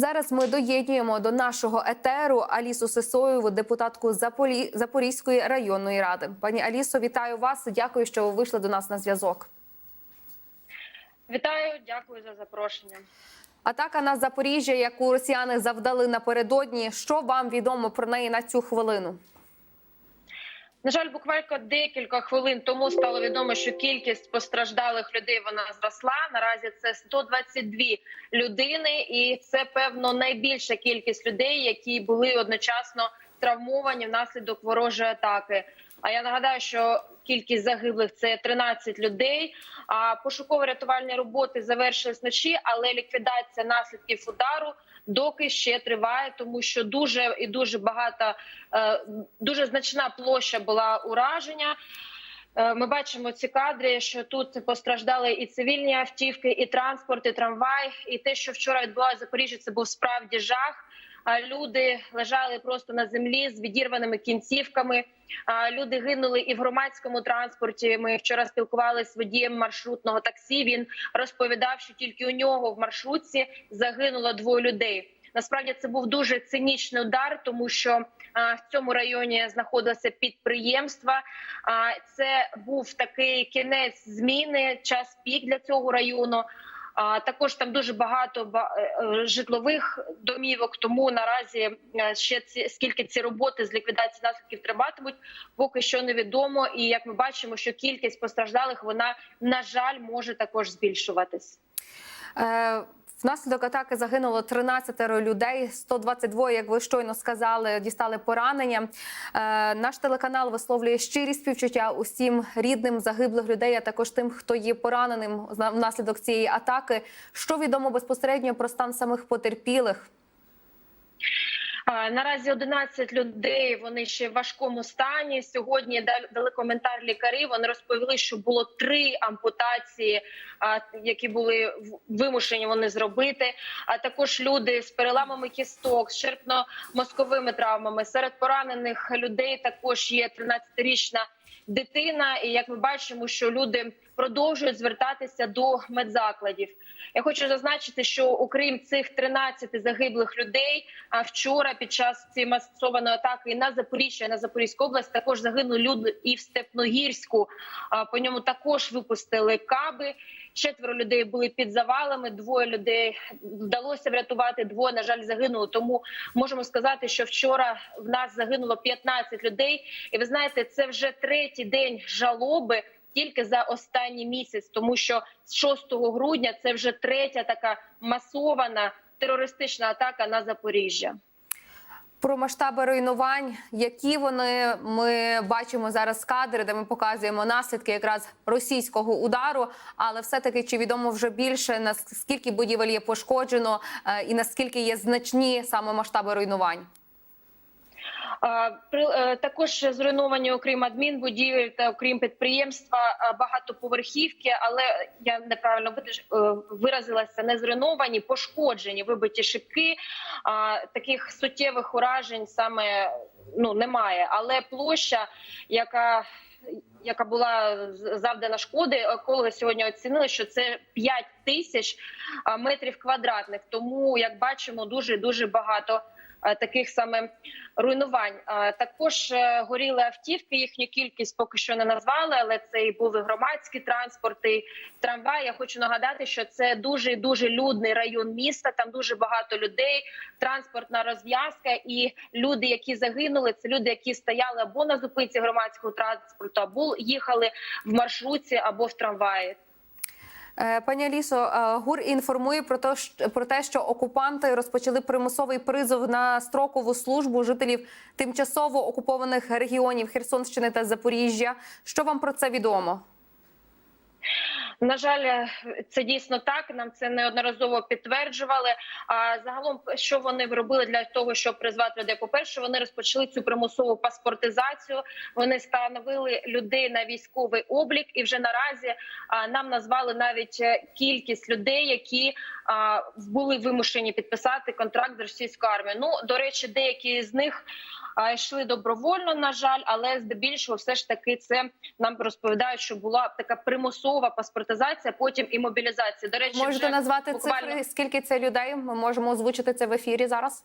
Зараз ми доєднуємо до нашого етеру Алісу Сисоєву, депутатку Заполі... Запорізької районної ради. Пані Алісо, вітаю вас. Дякую, що ви вийшли до нас на зв'язок. Вітаю, дякую за запрошення. Атака на Запоріжжя, яку росіяни завдали напередодні. Що вам відомо про неї на цю хвилину? На жаль, буквально декілька хвилин тому стало відомо, що кількість постраждалих людей вона зросла. Наразі це 122 людини, і це певно найбільша кількість людей, які були одночасно травмовані внаслідок ворожої атаки. А я нагадаю, що кількість загиблих це 13 людей. А пошуково-рятувальні роботи завершились вночі, але ліквідація наслідків удару доки ще триває, тому що дуже і дуже багато, е, дуже значна площа була ураження. Е, Ми бачимо ці кадри, що тут постраждали і цивільні автівки, і транспорт, і трамвай. І те, що вчора відбувалося в Запоріжжі, це був справді жах. Люди лежали просто на землі з відірваними кінцівками. Люди гинули і в громадському транспорті. Ми вчора спілкувалися з водієм маршрутного таксі. Він розповідав, що тільки у нього в маршрутці загинуло двоє людей. Насправді це був дуже цинічний удар, тому що в цьому районі знаходилося підприємство. А, це був такий кінець зміни, час пік для цього району. А також там дуже багато ба- е, е, житлових домівок. Тому наразі е, ще ці скільки ці роботи з ліквідації наслідків триватимуть, поки що невідомо. І як ми бачимо, що кількість постраждалих вона на жаль може також збільшуватись. Внаслідок атаки загинуло 13 людей, 122, як ви щойно сказали, дістали поранення. Е, Наш телеканал висловлює щирі співчуття усім рідним загиблих людей, а також тим, хто є пораненим внаслідок цієї атаки. Що відомо безпосередньо про стан самих потерпілих? Наразі 11 людей. Вони ще в важкому стані. Сьогодні дали- коментар лікарі. Вони розповіли, що було три ампутації, які були вимушені вони зробити. А також люди з переламами кісток, з черпно-мозковими травмами. Серед поранених людей також є 13-річна дитина. І як ми бачимо, що люди продовжують звертатися до медзакладів. Я хочу зазначити, що окрім цих 13 загиблих людей, а вчора під час цієї масованої атаки на Запоріжжя, на Запорізьку область також загинули люди і в Степногірську. А по ньому також випустили каби. Четверо людей були під завалами. Двоє людей вдалося врятувати. Двоє на жаль загинули. Тому можемо сказати, що вчора в нас загинуло 15 людей. І ви знаєте, це вже третій день жалоби тільки за останній місяць, тому що з 6 грудня це вже третя така масована терористична атака на Запоріжжя. Про масштаби руйнувань, які вони ми бачимо зараз кадри, де ми показуємо наслідки якраз російського удару. Але все таки чи відомо вже більше наскільки будівель є пошкоджено, е, і наскільки є значні саме масштаби руйнувань? При- е, Також зруйновані окрім адмінбудівель та окрім підприємства багатоповерхівки, але я неправильно е, виразилася, не зруйновані, пошкоджені, вибиті шибки. Таких суттєвих уражень саме ну немає. Але площа, яка яка була завдана шкоди, екологи сьогодні оцінили, що це 5 тисяч метрів квадратних. Тому, як бачимо, дуже дуже багато таких саме руйнувань. А, Також е, горіли автівки. Їхню кількість поки що не назвали, але це і були громадські транспорти, трамвай. Я хочу нагадати, що це дуже дуже людний район міста. Там дуже багато людей, транспортна розв'язка. І люди, які загинули, це люди, які стояли або на зупинці громадського транспорту, або їхали в маршрутці, або в трамваї. Е, Пані Алісо, е, ГУР інформує про те, про те, що окупанти розпочали примусовий призов на строкову службу жителів тимчасово окупованих регіонів Херсонщини та Запоріжжя. Що вам про це відомо? На жаль, це дійсно так. Нам це неодноразово підтверджували. А загалом, що вони робили для того, щоб призвати людей? По перше, вони розпочали цю примусову паспортизацію. Вони встановили людей на військовий облік, і вже наразі нам назвали навіть е, кількість людей, які були вимушені підписати контракт з російською армією. Ну до речі, деякі з них йшли добровольно. На жаль, але здебільшого, все ж таки, це нам розповідають, що була така примусова паспортизація, потім і мобілізація. До речі, Можете вже назвати буквально- цифри, скільки це людей? Ми можемо озвучити це в ефірі зараз.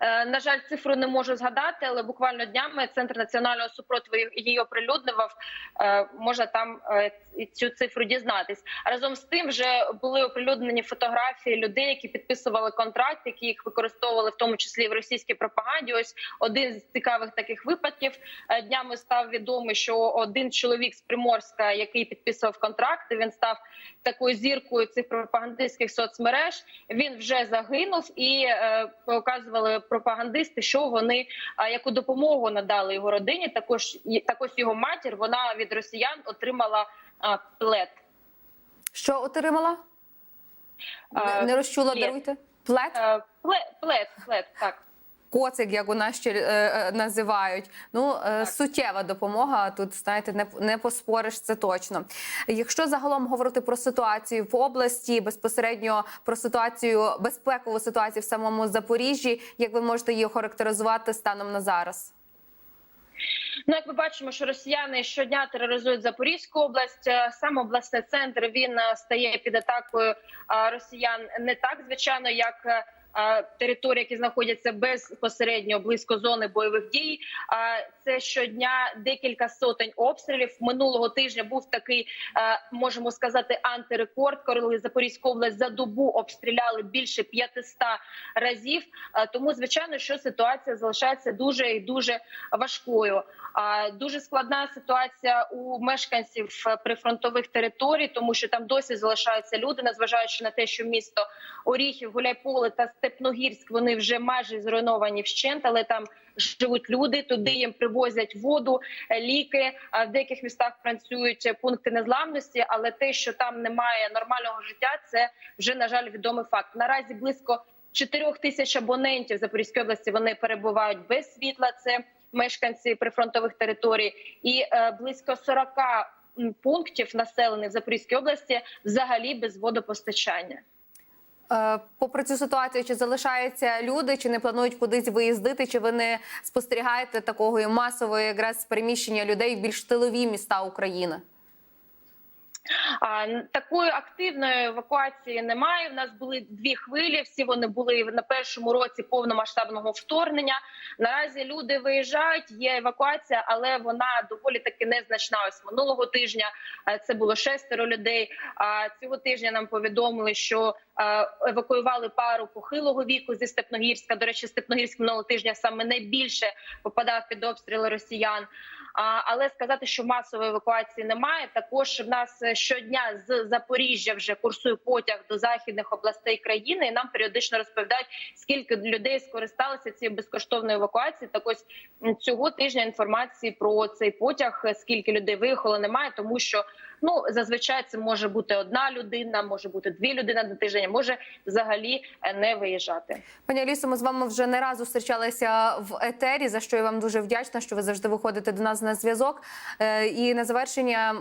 Е, На жаль, цифру не можу згадати, але буквально днями центр національного супротиву її оприлюднював. Е, Можна там е, цю цифру дізнатись. Разом з тим, вже були оприлюднені фотографії людей, які підписували контракт, які їх використовували в тому числі в російській пропаганді. Ось один з цікавих таких випадків днями став відомий, що один чоловік з Приморська, який підписував контракти, він став такою зіркою цих пропагандистських соцмереж. Він вже загинув і е, показували пропагандисти, що вони яку допомогу надали його родині. Також також його матір. Вона від росіян отримала плет. плед. Що отримала? Не- Не розчула, плед. даруйте. Плет? Е, Плед, плед, плед, так. Коцик, як у нас ще е, е, називають. Ну е, суттєва допомога. Тут знаєте, не, не поспориш це точно. Якщо загалом говорити про ситуацію в області, безпосередньо про ситуацію безпекову ситуацію в самому Запоріжжі, як ви можете її охарактеризувати станом на зараз? Ну, як ми бачимо, що росіяни щодня тероризують Запорізьку область. Е, Сам обласний центр він е, стає під атакою росіян не так, звичайно, як. Е, які знаходяться безпосередньо близько зони бойових дій, це щодня декілька сотень обстрілів. Минулого тижня був такий, можемо сказати, антирекорд, коли Запорізьку область за добу обстріляли більше 500 разів. Тому, звичайно, що ситуація залишається дуже і дуже важкою. Дуже складна ситуація у мешканців е, прифронтових територій, тому що там досі залишаються люди, незважаючи на те, що місто Оріхів, Гуляйполе та Степногірськ вони вже майже зруйновані вщент, але там живуть люди. Туди їм привозять воду, е, ліки. А в деяких містах працюють е, пункти незламності. Але те, що там немає нормального життя, це вже на жаль відомий факт. Наразі близько 4 тисяч абонентів Запорізької області вони перебувають без світла. Це мешканці прифронтових територій, і е, близько 40 пунктів населених в Запорізькій області взагалі без водопостачання. Е, Попри цю ситуацію, чи залишаються люди, чи не планують кудись виїздити, чи ви не спостерігаєте такого масового якраз переміщення людей в більш тилові міста України? Такої активної евакуації немає. У нас були дві хвилі. Всі вони були на першому році повномасштабного вторгнення. Наразі люди виїжджають. Є евакуація, але вона доволі таки незначна. Ось минулого тижня е, це було шестеро людей. А цього тижня нам повідомили, що е, евакуювали пару похилого віку зі Степногірська. До речі, Степногірськ минулого тижня саме найбільше попадав під обстріли росіян. Але сказати, що масової евакуації немає. Також в нас е, щодня з Запоріжжя вже курсує потяг до західних областей країни. І нам періодично розповідають, скільки людей скористалися цією безкоштовною евакуацією. Так ось цього тижня інформації про цей потяг, е, скільки людей виїхало, немає, тому що ну зазвичай це може бути одна людина, може бути дві людини на тиждень, може взагалі е, не виїжджати. Пані Алісо, ми з вами вже не раз зустрічалися в етері, за що я вам дуже вдячна, що ви завжди виходите до нас на зв'язок. Е, І на завершення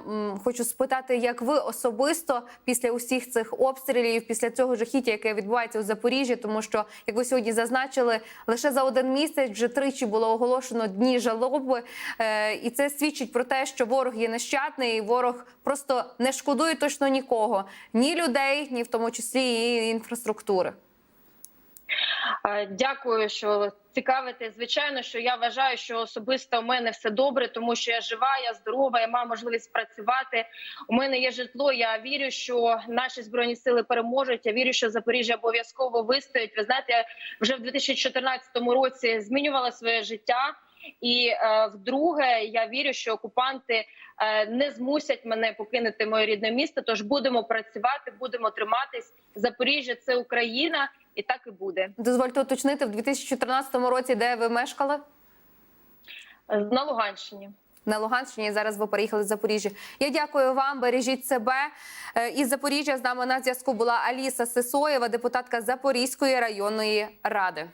хочу спитати, як ви особисто після усіх цих обстрілів, після цього жахіття, яке відбувається у Запоріжжі, тому що, як ви сьогодні зазначили, лише за один місяць вже тричі було оголошено дні жалоби, Е, і це свідчить про те, що ворог є нещадний, і ворог просто не шкодує точно нікого, ні людей, ні в тому числі і інфраструктури. Дякую, що цікавите. Звичайно, що я вважаю, що особисто у мене все добре, тому що я жива, я здорова, я маю можливість працювати. У мене є житло. Я вірю, що наші збройні сили переможуть. Я вірю, що Запоріжжя обов'язково вистоїть. Ви знаєте, я вже в 2014 році змінювала своє життя. І е, вдруге, я вірю, що окупанти е, не змусять мене покинути моє рідне місто. Тож будемо працювати, будемо триматись. Запоріжжя це Україна, і так і буде. Дозвольте уточнити в 2014 році, де ви мешкали На Луганщині. на Луганщині. Зараз ви переїхали з Запоріжжя. Я дякую вам. Бережіть себе. Е, Із Запоріжжя з нами на зв'язку була Аліса Сисоєва, депутатка Запорізької районної ради.